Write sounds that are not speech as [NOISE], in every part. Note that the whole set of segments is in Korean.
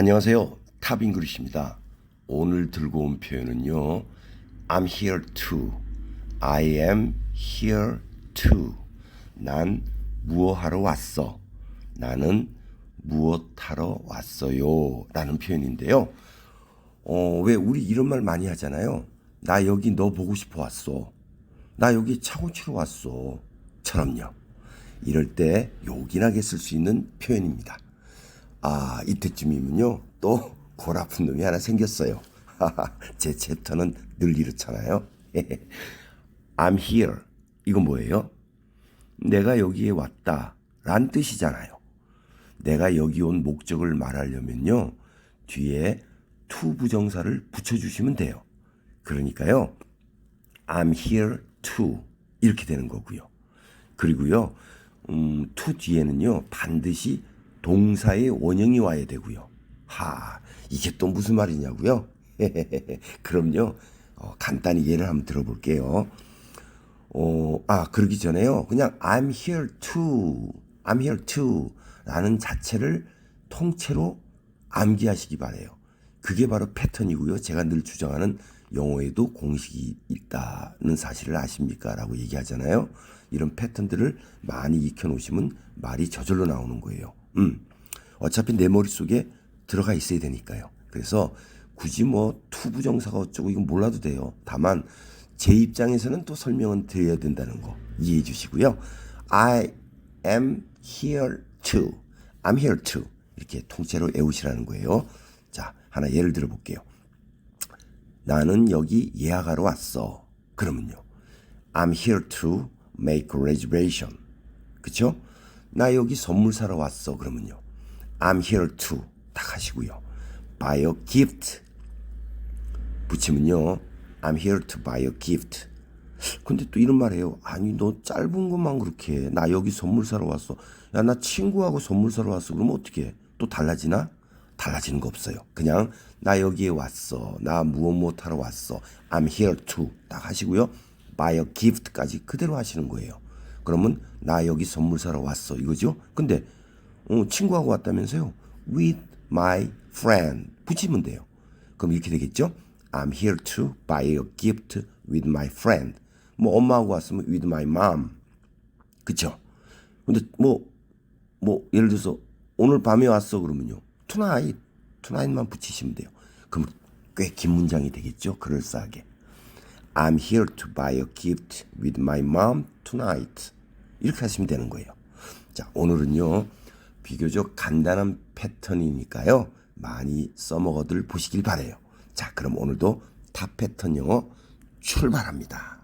안녕하세요. 탑잉글리시입니다. 오늘 들고 온 표현은요. I'm here to. I am here to. 난 무엇하러 왔어. 나는 무엇하러 왔어요. 라는 표현인데요. 어, 왜 우리 이런 말 많이 하잖아요. 나 여기 너 보고 싶어 왔어. 나 여기 차고 치러 왔어. 처럼요. 이럴 때 요긴하게 쓸 수 있는 표현입니다. 아, 이때쯤이면요. 또 골아픈 놈이 하나 생겼어요. 제 챕터는 늘 이렇잖아요. [LAUGHS] I'm here. 이건 뭐예요? 내가 여기에 왔다. 란 뜻이잖아요. 내가 여기 온 목적을 말하려면요. 뒤에 to 부정사를 붙여주시면 돼요. 그러니까요. I'm here to. 이렇게 되는 거고요. 그리고요. 음, to 뒤에는요. 반드시 동사의 원형이 와야 되고요. 하, 이게 또 무슨 말이냐고요? [LAUGHS] 그럼요. 어, 간단히 예를 한번 들어볼게요. 어, 아, 그러기 전에요. 그냥 I'm here to, I'm here to 라는 자체를 통째로 암기하시기 바래요. 그게 바로 패턴이고요. 제가 늘 주장하는 영어에도 공식이 있다는 사실을 아십니까? 라고 얘기하잖아요. 이런 패턴들을 많이 익혀 놓으시면 말이 저절로 나오는 거예요. 음. 어차피 내 머릿속에 들어가 있어야 되니까요. 그래서 굳이 뭐 투부정사가 어쩌고 이건 몰라도 돼요. 다만 제 입장에서는 또 설명은 드려야 된다는 거 이해해 주시고요. I am here to. I'm here to. 이렇게 통째로 외우시라는 거예요. 자, 하나 예를 들어 볼게요. 나는 여기 예약하러 왔어. 그러면요. I'm here to make reservation. 그쵸? 나 여기 선물 사러 왔어. 그러면요. I'm here to 딱 하시고요. buy a gift. 붙이면요. I'm here to buy a gift. 근데 또 이런 말 해요. 아니, 너 짧은 것만 그렇게 해. 나 여기 선물 사러 왔어. 야, 나 친구하고 선물 사러 왔어. 그러면 어떻게 해? 또 달라지나? 달라지는 거 없어요. 그냥 나 여기에 왔어. 나 무엇 무엇 하러 왔어. I'm here to 딱 하시고요. buy a gift까지 그대로 하시는 거예요. 그러면 나 여기 선물 사러 왔어. 이거죠? 근데 어, 친구하고 왔다면서요. with my friend 붙이면 돼요. 그럼 이렇게 되겠죠? I'm here to buy a gift with my friend. 뭐 엄마하고 왔으면 with my mom. 그쵸? 근데 뭐, 뭐, 예를 들어서 오늘 밤에 왔어 그러면요. tonight, tonight만 붙이시면 돼요. 그럼 꽤 긴 문장이 되겠죠? 그럴싸하게. I'm here to buy a gift with my mom tonight. 이렇게 하시면 되는 거예요. 자, 오늘은요. 비교적 간단한 패턴이니까요. 많이 써먹어들 보시길 바래요. 자, 그럼 오늘도 탑 패턴 영어 출발합니다.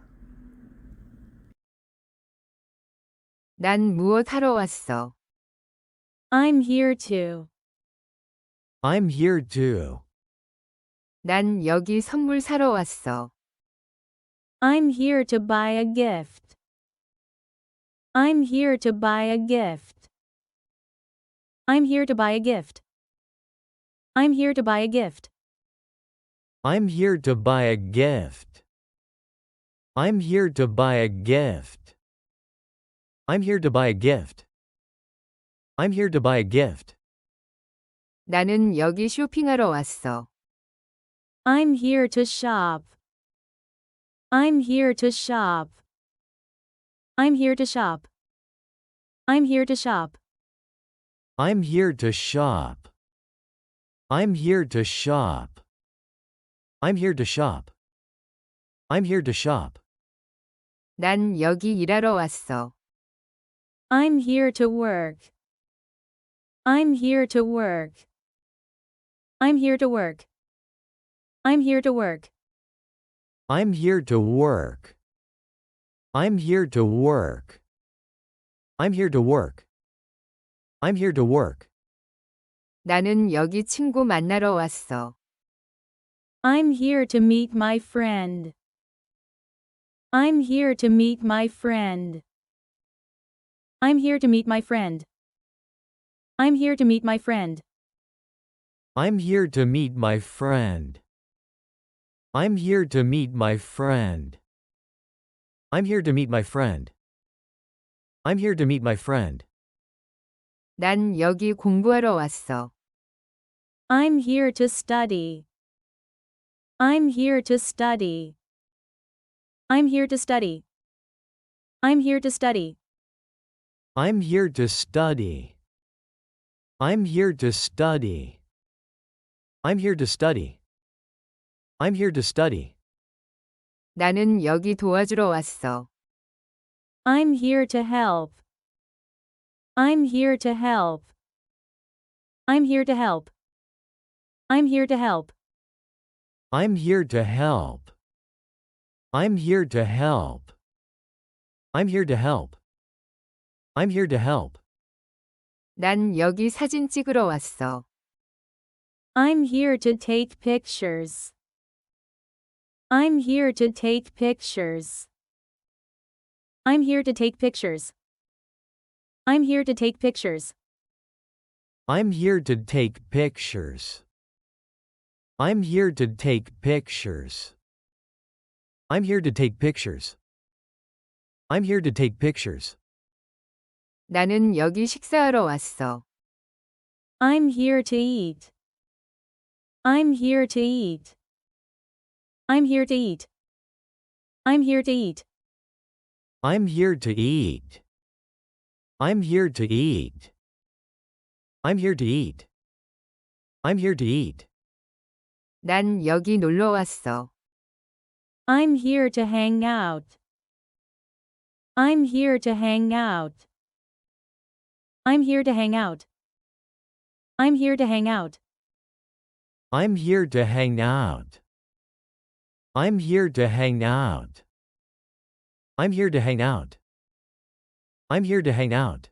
난 무엇 하러 왔어? I'm here to. I'm here to. 난 여기 선물 사러 왔어. I'm here to buy a gift. I'm here to buy a gift. I'm here to buy a gift. I'm here to buy a gift. I'm here to buy a gift. I'm here to buy a gift. I'm here to buy a gift. I'm here to buy a gift. 나는 여기 쇼핑하러 왔어. I'm here to shop. I'm here to shop. I'm here to shop. I'm here to shop. I'm here to shop. I'm here to shop. I'm here to shop. I'm here to shop. 난 여기 일하러 왔어. I'm here to work. I'm here to work. I'm here to work. I'm here to work. I'm here to work. I'm here to work. I'm here to work. I'm here to work. 나는 여기 친구 만나러 왔어. I'm here to meet my friend. I'm here to meet my friend. I'm here to meet my friend. I'm here to meet my friend. I'm here to meet my friend. I'm here to meet my friend. I'm here to meet my friend. I'm here to meet my friend. 난 여기 공부하러 왔어. I'm here to study. I'm here to study. I'm here to study. I'm here to study. I'm here to study. I'm here to study. I'm here to study. I'm here to study. 나는 여기 도와주러 왔어. I'm here to help. I'm here to help. I'm here to help. I'm here to help. I'm here to help. I'm here to help. I'm here to help. I'm here to help. 난 여기 사진 찍으러 왔어. I'm here to take pictures. I'm here to take pictures. I'm here to take pictures. I'm here to take pictures. I'm here to take pictures. I'm here to take pictures. I'm here to take pictures. I'm here to take pictures. 나는 여기 식사하러 왔어. I'm here to eat. I'm here to eat. I'm here to eat. I'm here to eat. I'm here to eat. I'm here to eat. I'm here to eat. I'm here to eat. 난 여기 놀러 왔어. I'm here to hang out. I'm here to hang out. I'm here to hang out. I'm here to hang out. I'm here to hang out. I'm here to hang out. I'm here to hang out. I'm here to hang out.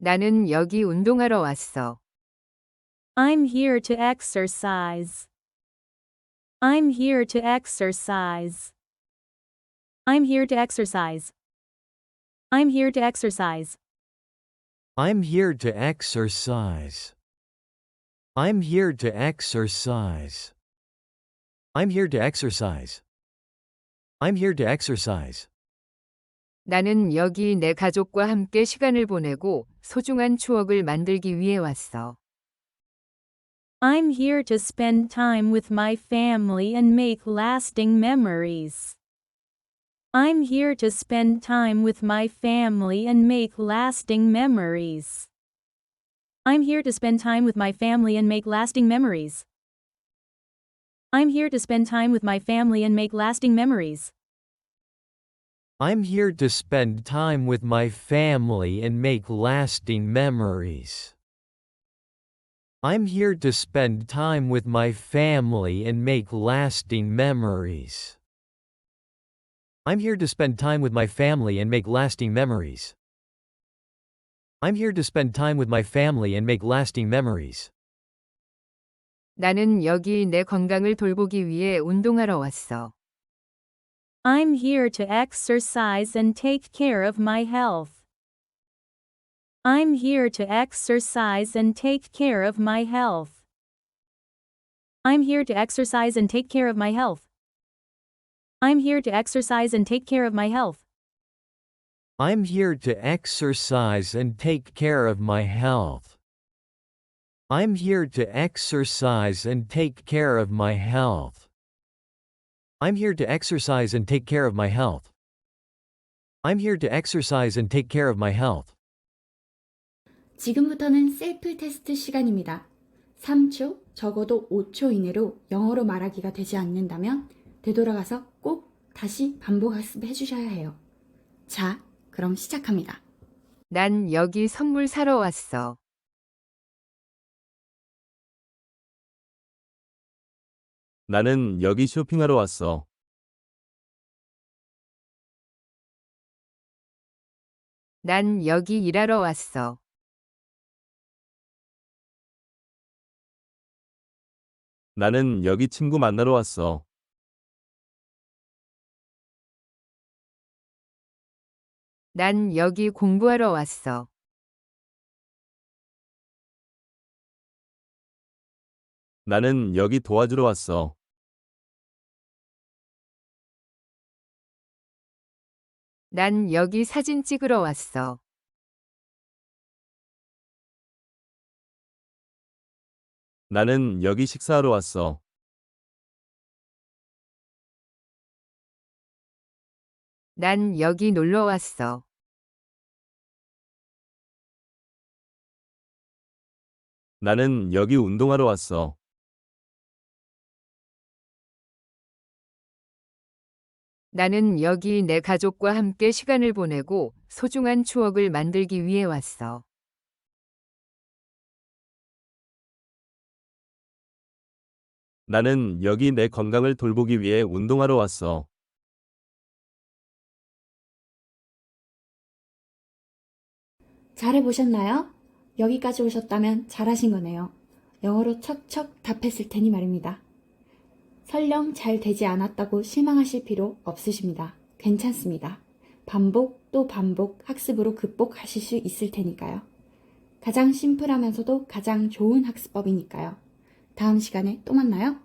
나는 여기 운동하러 왔어. I'm here to exercise. I'm here to exercise. I'm here to exercise. I'm here to exercise. I'm here to exercise. I'm here to exercise. I'm here to exercise. I'm here to exercise. 나는 여기 내 가족과 함께 시간을 보내고 소중한 추억을 만들기 위해 왔어. I'm here to spend time with my family and make lasting memories. I'm here to spend time with my family and make lasting memories. I'm here to spend time with my family and make lasting memories. I'm here to spend time with my family and make lasting memories. I'm here to spend time with my family and make lasting memories. I'm here to spend time with my family and make lasting memories. I'm here to spend time with my family and make lasting memories. I'm here to spend time with my family and make lasting memories. 나는 여기 내 건강을 돌보기 위해 운동하러 왔어. I'm here to exercise and take care of my health. I'm here to exercise and take care of my health. I'm here to exercise and take care of my health. I'm here to exercise and take care of my health. I'm here to exercise and take care of my health. I'm here to exercise and take care of my health. I'm here to exercise and take care of my health. I'm here to exercise and take care of my health. 지금부터는 셀프 테스트 시간입니다. 3초, 적어도 5초 이내로 영어로 말하기가 되지 않는다면 되돌아가서 꼭 다시 반복 학습해 주셔야 해요. 자, 그럼 시작합니다. 난 여기 선물 사러 왔어. 나는 여기 쇼핑하러 왔어. 난 여기 일하러 왔어. 나는 여기 친구 만나러 왔어. 난 여기 공부하러 왔어. 나는 여기 도와주러 왔어. 난 여기 사진 찍으러 왔어. 나는 여기 식사하러 왔어. 난 여기 놀러 왔어. 나는 여기 운동하러 왔어. 나는 여기 내 가족과 함께 시간을 보내고 소중한 추억을 만들기 위해 왔어. 나는 여기 내 건강을 돌보기 위해 운동하러 왔어. 잘해보셨나요? 여기까지 오셨다면 잘하신 거네요. 영어로 척척 답했을 테니 말입니다. 설령 잘 되지 않았다고 실망하실 필요 없으십니다. 괜찮습니다. 반복 또 반복 학습으로 극복하실 수 있을 테니까요. 가장 심플하면서도 가장 좋은 학습법이니까요. 다음 시간에 또 만나요.